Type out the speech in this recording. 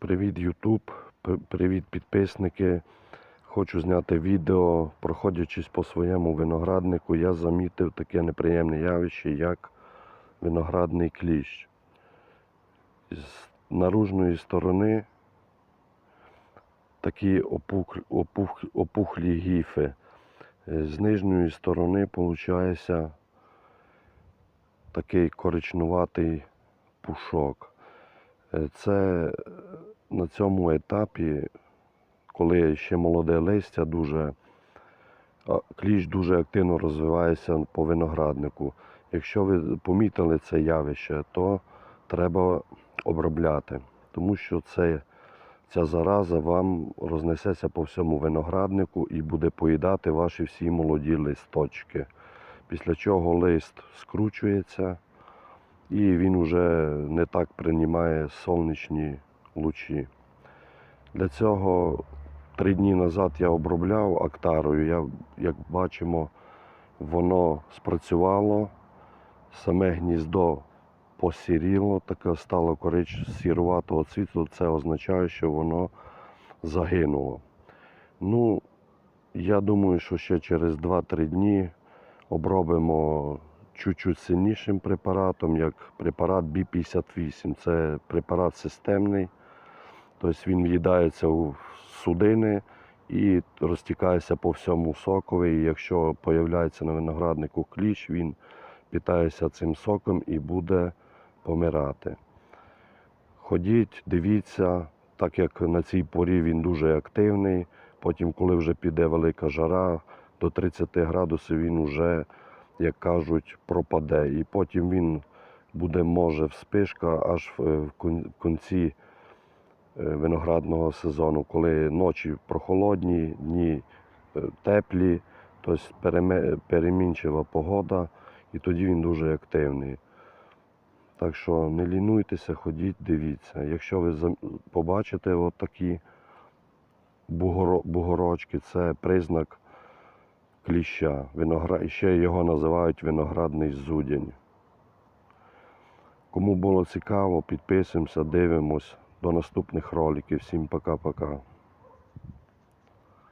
Привіт, YouTube, привіт, підписники. Хочу зняти відео. Проходячись по своєму винограднику, я замітив таке неприємне явище, як виноградний кліщ. З наружної сторони такі опух, опух, опухлі гіфи. З нижньої сторони виходить такий коричнуватий пушок. Е, Це на цьому етапі, коли ще молоде листя, дуже, кліщ дуже активно розвивається по винограднику. Якщо ви помітили це явище, то треба обробляти, тому що це, ця зараза вам рознесеться по всьому винограднику і буде поїдати ваші всі молоді листочки. Після чого лист скручується і він вже не так приймає сонячні лучі. Для цього три дні назад я обробляв актарою. Я, як бачимо, воно спрацювало, саме гніздо посіріло, таке стало корич сіруватого цвіту. Це означає, що воно загинуло. Ну, я думаю, що ще через 2-3 дні обробимо чуть-чуть сильнішим препаратом, як препарат B58. Це препарат системний, тобто він в'їдається у судини і розтікається по всьому сокові. І якщо з'являється на винограднику кліщ, він питається цим соком і буде помирати. Ходіть, дивіться, так як на цій порі він дуже активний. Потім, коли вже піде велика жара, до 30 градусів він вже, як кажуть, пропаде. І потім він буде, може, вспишка аж в в кін- в кінці виноградного сезону, коли ночі прохолодні, дні е, теплі, тобто перемінчива погода, і тоді він дуже активний. Так що не лінуйтеся, ходіть, дивіться. Якщо ви побачите от такі бугоро- бугорочки, це признак кліща. Виногра... Ще його називають виноградний зудень. Кому було цікаво, підписуємося, дивимось. До наступних роликів. Всім пока-пока.